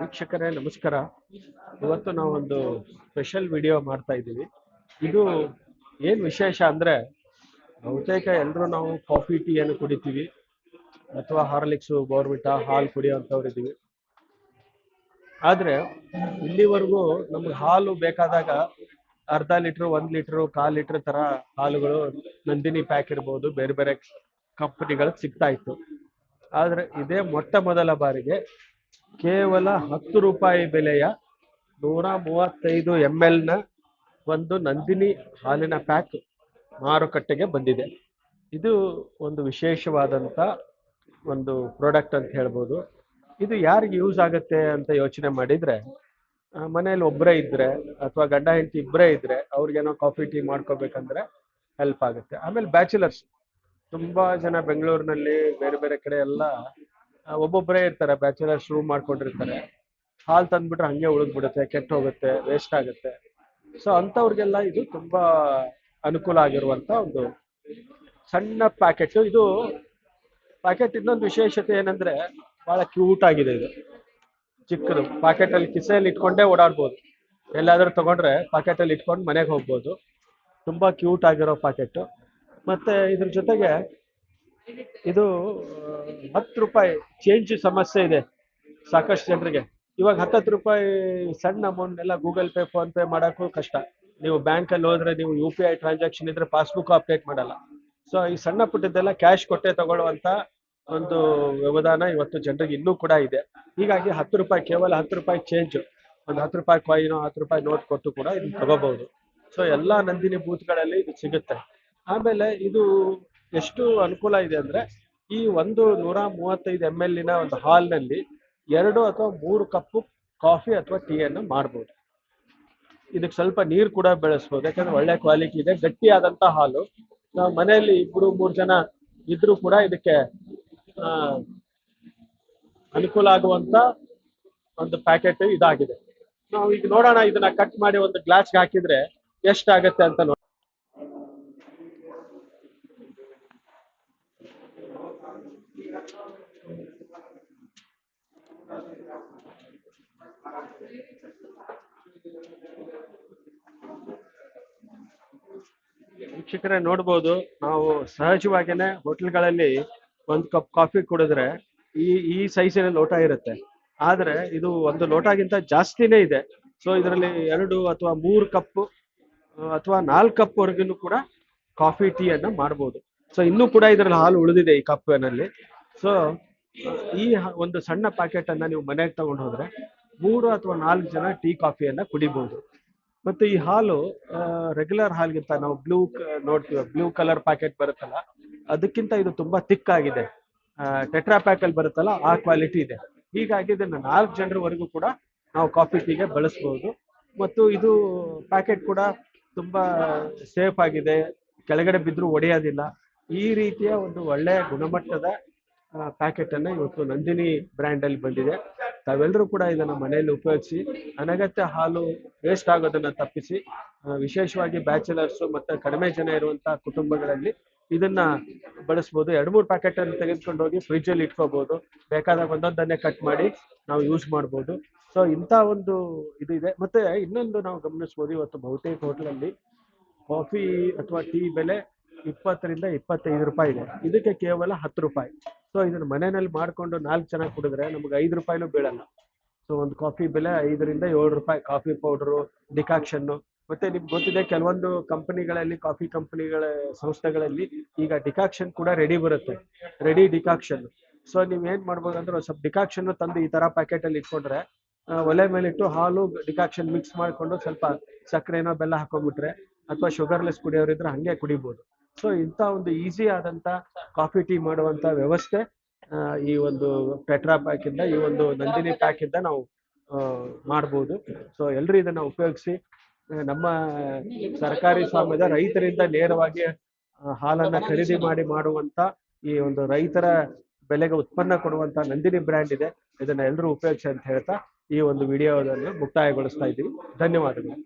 ವೀಕ್ಷಕರೇ, ನಮಸ್ಕಾರ. ಇವತ್ತು ನಾವೊಂದು ಸ್ಪೆಷಲ್ ವಿಡಿಯೋ ಮಾಡ್ತಾ ಇದ್ದೀವಿ. ಇದು ಏನು ವಿಶೇಷ ಅಂದರೆ, ಬಹುತೇಕ ಎಲ್ಲರೂ ನಾವು ಕಾಫಿ ಟೀಯನ್ನು ಕುಡಿತೀವಿ. ಅಥವಾ ಹಾರ್ಲಿಕ್ಸು, ಬೋರ್ವಿಟಾ, ಹಾಲು ಕುಡಿಯೋಂಥವ್ರು ಇದ್ದೀವಿ. ಆದರೆ, ಇಲ್ಲಿವರೆಗೂ ನಮ್ಗೆ ಹಾಲು ಬೇಕಾದಾಗ ಅರ್ಧ ಲೀಟ್ರ್, ಒಂದು ಲೀಟ್ರು, ಕಾಲು ಲೀಟ್ರ್ ಥರ ಹಾಲುಗಳು ನಂದಿನಿ ಪ್ಯಾಕ್ ಇರ್ಬೋದು, ಬೇರೆ ಬೇರೆ ಕಂಪನಿಗಳಿಗೆ ಸಿಗ್ತಾ ಇತ್ತು. ಆದರೆ, ಇದೇ ಮೊಟ್ಟ ಮೊದಲ ಬಾರಿಗೆ ಕೇವಲ ಹತ್ತು ರೂಪಾಯಿ ಬೆಲೆಯ ನೂರ ಮೂವತ್ತೈದು ಎಂ ನ ಒಂದು ನಂದಿನಿ ಹಾಲಿನ ಪ್ಯಾಕ್ ಮಾರುಕಟ್ಟೆಗೆ ಬಂದಿದೆ. ಇದು ಒಂದು ವಿಶೇಷವಾದಂಥ ಒಂದು ಪ್ರಾಡಕ್ಟ್ ಅಂತ ಹೇಳ್ಬೋದು. ಇದು ಯಾರಿಗೆ ಯೂಸ್ ಆಗುತ್ತೆ ಅಂತ ಯೋಚನೆ ಮಾಡಿದ್ರೆ ಮನೇಲಿ ಒಬ್ಬರೇ ಇದ್ರೆ ಅಥವಾ ಗಂಡ ಹೆಂಡತಿ ಇಬ್ಬರೇ ಇದ್ರೆ ಅವ್ರಿಗೇನೋ ಕಾಫಿ, ಟೀ ಮಾಡ್ಕೋಬೇಕಂದ್ರೆ ಹೆಲ್ಪ್ ಆಗುತ್ತೆ. ಆಮೇಲೆ ಬ್ಯಾಚುಲರ್ಸ್ ತುಂಬಾ ಜನ ಬೆಂಗಳೂರಿನಲ್ಲಿ ಬೇರೆ ಬೇರೆ ಕಡೆ ಎಲ್ಲ ಒಬ್ಬೊಬ್ಬರೇ ಇರ್ತಾರೆ ಬ್ಯಾಚುಲರ್ಸ್ ರೂಮ್ ಮಾಡ್ಕೊಂಡಿರ್ತಾರೆ. ಹಾಲ್ ತಂದ್ಬಿಟ್ರೆ ಹಂಗೆ ಉಳಿದ್ಬಿಡುತ್ತೆ ಕೆಟ್ಟ ಹೋಗುತ್ತೆ ವೇಸ್ಟ್ ಆಗುತ್ತೆ. ಸೊ ಅಂಥವ್ರಿಗೆಲ್ಲ ಇದು ತುಂಬಾ ಅನುಕೂಲ ಆಗಿರುವಂತ ಒಂದು ಸಣ್ಣ ಪ್ಯಾಕೆಟ್ ಇದು ಪ್ಯಾಕೆಟ್ ಇನ್ನೊಂದು ವಿಶೇಷತೆ ಏನಂದ್ರೆ ಬಹಳ ಕ್ಯೂಟ್ ಆಗಿದೆ ಇದು. ಚಿಕ್ಕದು. ಪ್ಯಾಕೆಟ್ ಅಲ್ಲಿ ಕಿಸೆಯಲ್ಲಿ ಇಟ್ಕೊಂಡೇ ಓಡಾಡ್ಬೋದು. ಎಲ್ಲಾದ್ರೂ ತಗೊಂಡ್ರೆ ಪ್ಯಾಕೆಟ್ ಅಲ್ಲಿ ಇಟ್ಕೊಂಡು ಮನೆಗೆ ಹೋಗ್ಬೋದು. ತುಂಬಾ ಕ್ಯೂಟ್ ಆಗಿರೋ ಪ್ಯಾಕೆಟ್ ಮತ್ತೆ ಇದ್ರ ಜೊತೆಗೆ ಇದು ಹತ್ತು ರೂಪಾಯಿ ಚೇಂಜ್ ಸಮಸ್ಯೆ ಇದೆ ಸಾಕಷ್ಟು ಜನರಿಗೆ. ಇವಾಗ ಹತ್ತತ್ತು ರೂಪಾಯಿ ಸಣ್ಣ ಅಮೌಂಟ್ ಎಲ್ಲ ಗೂಗಲ್ ಪೇ ಫೋನ್ ಪೇ ಮಾಡೋಕ್ಕೂ ಕಷ್ಟ. ನೀವು ಬ್ಯಾಂಕಲ್ಲಿ ಹೋದ್ರೆ ನೀವು ಯು ಪಿ ಐ ಟ್ರಾನ್ಸಾಕ್ಷನ್ ಇದ್ರೆ ಪಾಸ್ಬುಕ್ ಅಪ್ಡೇಟ್ ಮಾಡಲ್ಲ. ಸೊ ಈ ಸಣ್ಣ ಪುಟ್ಟದ್ದೆಲ್ಲ ಕ್ಯಾಶ್ ಕೊಟ್ಟೆ ತಗೊಳ್ಳುವಂತ ಒಂದು ವ್ಯವಧಾನ ಇವತ್ತು ಜನರಿಗೆ ಇನ್ನೂ ಕೂಡ ಇದೆ. ಹೀಗಾಗಿ ಹತ್ತು ರೂಪಾಯಿ ಕೇವಲ ಹತ್ತು ರೂಪಾಯಿ ಚೇಂಜ್ ಒಂದು ಹತ್ತು ರೂಪಾಯಿ ಕಾಯಿನ್ ಹತ್ತು ರೂಪಾಯಿ ನೋಟ್ ಕೊಟ್ಟು ಕೂಡ ಇದನ್ನ ತಗೋಬಹುದು. ಸೊ ಎಲ್ಲಾ ನಂದಿನಿ ಬೂತ್ಗಳಲ್ಲಿ ಇದು ಸಿಗುತ್ತೆ. ಆಮೇಲೆ ಇದು ಎಷ್ಟು ಅನುಕೂಲ ಇದೆ ಅಂದ್ರೆ ಈ ಒಂದು ನೂರ ಮೂವತ್ತೈದು ಎಂ ಎಲ್ನ ಒಂದು ಹಾಲ್ನಲ್ಲಿ ಎರಡು ಅಥವಾ ಮೂರು ಕಪ್ಪು ಕಾಫಿ ಅಥವಾ ಟೀ ಅನ್ನು ಮಾಡ್ಬೋದು. ಇದಕ್ಕೆ ಸ್ವಲ್ಪ ನೀರು ಕೂಡ ಬೆಳೆಸ್ಬೋದು, ಯಾಕಂದ್ರೆ ಒಳ್ಳೆ ಕ್ವಾಲಿಟಿ ಇದೆ. ಗಟ್ಟಿಯಾದಂತ ಹಾಲು ನಾವು ಮನೆಯಲ್ಲಿ ಇಬ್ರು, ಮೂರು ಜನ ಇದ್ರು ಕೂಡ ಇದಕ್ಕೆ ಅನುಕೂಲ ಆಗುವಂತ ಒಂದು ಪ್ಯಾಕೆಟ್ ಇದಾಗಿದೆ. ನಾವು ಈಗ ನೋಡೋಣ, ಇದನ್ನ ಕಟ್ ಮಾಡಿ ಒಂದು ಗ್ಲಾಸ್ಗೆ ಹಾಕಿದ್ರೆ ಎಷ್ಟಾಗತ್ತೆ ಅಂತ ವೀಕ್ಷಕರೇ, ನೋಡ್ಬೋದು, ನಾವು ಸಹಜವಾಗಿನೇ ಹೋಟೆಲ್ಗಳಲ್ಲಿ ಒಂದು ಕಪ್ ಕಾಫಿ ಕುಡಿದ್ರೆ ಈ ಈ ಸೈಜಿನ ಲೋಟ ಇರುತ್ತೆ. ಆದ್ರೆ ಇದು ಒಂದು ಲೋಟಗಿಂತ ಜಾಸ್ತಿನೇ ಇದೆ. ಸೊ ಇದರಲ್ಲಿ ಎರಡು ಅಥವಾ ಮೂರು ಕಪ್ ಅಥವಾ ನಾಲ್ಕು ಕಪ್ ವರೆಗೂ ಕೂಡ ಕಾಫಿ ಟೀಯನ್ನ ಮಾಡ್ಬೋದು. ಸೊ ಇನ್ನೂ ಕೂಡ ಇದರಲ್ಲಿ ಹಾಲು ಉಳಿದಿದೆ ಈ ಕಪ್ಪಿನಲ್ಲಿ ಸೊ ಈ ಒಂದು ಸಣ್ಣ ಪ್ಯಾಕೆಟ್ ಅನ್ನ ನೀವು ಮನೆಗೆ ತಗೊಂಡು ಹೋದ್ರೆ ಮೂರು ಅಥವಾ ನಾಲ್ಕು ಜನ ಟೀ ಕಾಫಿಯನ್ನ ಕುಡಿಬಹುದು ಮತ್ತೆ ಈ ಹಾಲು ರೆಗ್ಯುಲರ್ ಹಾಲ್ಗಿಂತ ನಾವು ಬ್ಲೂ ನೋಡ್ತೀವಿ ಬ್ಲೂ ಕಲರ್ ಪ್ಯಾಕೆಟ್ ಬರುತ್ತಲ್ಲ, ಅದಕ್ಕಿಂತ ಇದು ತುಂಬಾ ತಿಕ್ ಆಗಿದೆ. ಟೆಟ್ರಾ ಪ್ಯಾಕ್ ಅಲ್ಲಿ ಬರುತ್ತಲ್ಲ, ಆ ಕ್ವಾಲಿಟಿ ಇದೆ. ಹೀಗಾಗಿ ಇದನ್ನ ನಾಲ್ಕು ಜನರವರೆಗೂ ಕೂಡ ನಾವು ಕಾಫಿ ಟೀಗೆ ಬಳಸಬಹುದು ಮತ್ತು ಇದು ಪ್ಯಾಕೆಟ್ ಕೂಡ ತುಂಬಾ ಸೇಫ್ ಆಗಿದೆ. ಕೆಳಗಡೆ ಬಿದ್ದರೂ ಒಡೆಯೋದಿಲ್ಲ. ಈ ರೀತಿಯ ಒಂದು ಒಳ್ಳೆಯ ಗುಣಮಟ್ಟದ ಪ್ಯಾಕೆಟ್ ಅನ್ನ ಇವತ್ತು ನಂದಿನಿ ಬ್ರ್ಯಾಂಡ್ ಅಲ್ಲಿ ಬಂದಿದೆ. ತಾವೆಲ್ಲರೂ ಕೂಡ ಇದನ್ನ ಮನೆಯಲ್ಲಿ ಉಪಯೋಗಿಸಿ, ಅನಗತ್ಯ ಹಾಲು ವೇಸ್ಟ್ ಆಗೋದನ್ನ ತಪ್ಪಿಸಿ ವಿಶೇಷವಾಗಿ ಬ್ಯಾಚುಲರ್ಸ್ ಮತ್ತೆ ಕಡಿಮೆ ಜನ ಇರುವಂತಹ ಕುಟುಂಬಗಳಲ್ಲಿ ಇದನ್ನ ಬಳಸ್ಬೋದು. ಎರಡು ಮೂರು ಪ್ಯಾಕೆಟ್ ಅನ್ನು ತೆಗೆದುಕೊಂಡು ಹೋಗಿ ಫ್ರಿಜ್ ಅಲ್ಲಿ ಇಟ್ಕೋಬಹುದು ಬೇಕಾದಾಗ ಒಂದೊಂದನ್ನೇ ಕಟ್ ಮಾಡಿ ನಾವು ಯೂಸ್ ಮಾಡಬಹುದು ಸೊ ಇಂತ ಒಂದು ಇದು ಇದೆ. ಮತ್ತೆ ಇನ್ನೊಂದು ನಾವು ಗಮನಿಸ್ಬೋದು. ಇವತ್ತು ಬಹುತೇಕ ಹೋಟ್ಲಲ್ಲಿ ಕಾಫಿ ಅಥವಾ ಟೀ ಬೆಲೆ ಇಪ್ಪತ್ತರಿಂದ ಇಪ್ಪತ್ತೈದು ರೂಪಾಯಿ ಇದೆ. ಇದಕ್ಕೆ ಕೇವಲ ಹತ್ತು ರೂಪಾಯಿ. ಸೊ ಇದನ್ನ ಮನೆಯಲ್ಲಿ ಮಾಡ್ಕೊಂಡು ನಾಲ್ಕು ಜನ ಕುಡಿದ್ರೆ ನಮ್ಗೆ ಐದು ರೂಪಾಯಿನೂ ಬೀಳಲ್ಲ. ಸೊ ಒಂದು ಕಾಫಿ ಬೆಲೆ ಐದರಿಂದ ಏಳು ರೂಪಾಯಿ. ಕಾಫಿ ಪೌಡರು, ಡಿಕಾಕ್ಷನ್ನು. ಮತ್ತೆ ನಿಮ್ಗೆ ಗೊತ್ತಿದೆ, ಕೆಲವೊಂದು ಕಂಪನಿಗಳಲ್ಲಿ, ಕಾಫಿ ಕಂಪನಿಗಳ ಸಂಸ್ಥೆಗಳಲ್ಲಿ ಈಗ ಡಿಕಾಕ್ಷನ್ ಕೂಡ ರೆಡಿ ಬರುತ್ತೆ. Ready decoction. ಸೊ ನೀವ್ ಏನ್ ಮಾಡ್ಬೋದು ಅಂದ್ರೆ ಸ್ವಲ್ಪ ಡಿಕಾಕ್ಷನ್ ತಂದು ಈ ತರ ಪ್ಯಾಕೆಟ್ ಅಲ್ಲಿ ಇಟ್ಕೊಂಡ್ರೆ ಒಲೆ ಒಲೆ ಮೇಲಿಟ್ಟು ಹಾಲು ಡಿಕಾಕ್ಷನ್ ಮಿಕ್ಸ್ ಮಾಡ್ಕೊಂಡು ಸ್ವಲ್ಪ ಸಕ್ಕರೆನೋ, ಬೆಲ್ಲ ಹಾಕೊಂಡ್ಬಿಟ್ರೆ, ಅಥವಾ ಶುಗರ್ಲೆಸ್ ಕುಡಿಯೋರಿದ್ರೆ ಹಂಗೆ ಕುಡಿಬೋದು. ಸೊ ಇಂಥ ಒಂದು ಈಸಿ ಆದಂತ ಕಾಫಿ ಟೀ ಮಾಡುವಂತ ವ್ಯವಸ್ಥೆ ಈ ಒಂದು ಪೆಟ್ರಾ ಪ್ಯಾಕ್ ಇಂದ, ಈ ಒಂದು ನಂದಿನಿ ಪ್ಯಾಕ್ ಇಂದ ನಾವು ಮಾಡಬಹುದು ಸೊ ಎಲ್ಲರೂ ಇದನ್ನ ಉಪಯೋಗಿಸಿ ನಮ್ಮ ಸರ್ಕಾರಿ ಸ್ವಾಮ್ಯದ ರೈತರಿಂದ ನೇರವಾಗಿ ಹಾಲನ್ನ ಖರೀದಿ ಮಾಡಿ ಮಾಡುವಂತ ಈ ಒಂದು ರೈತರ ಬೆಲೆಗೆ ಉತ್ಪನ್ನ ಕೊಡುವಂತ ನಂದಿನಿ ಬ್ರ್ಯಾಂಡ್ ಇದೆ. ಇದನ್ನ ಎಲ್ಲರೂ ಉಪಯೋಗಿಸಿ ಅಂತ ಹೇಳ್ತಾ ಈ ಒಂದು ವಿಡಿಯೋವನ್ನು ಮುಕ್ತಾಯಗೊಳಿಸ್ತಾ ಇದ್ದೀವಿ ಧನ್ಯವಾದಗಳು.